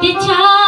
Good.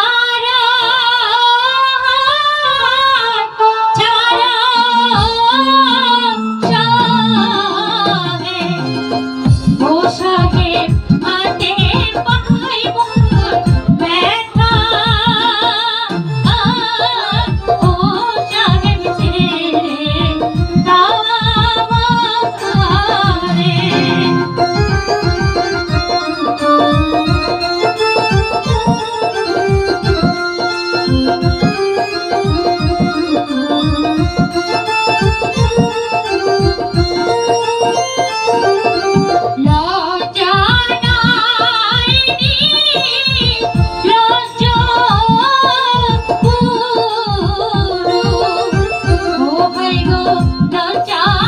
cha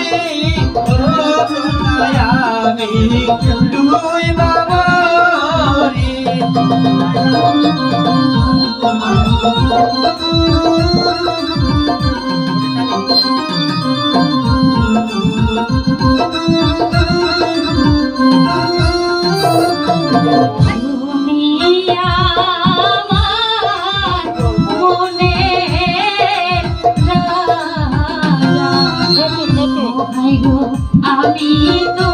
ও কন্যা আমি ti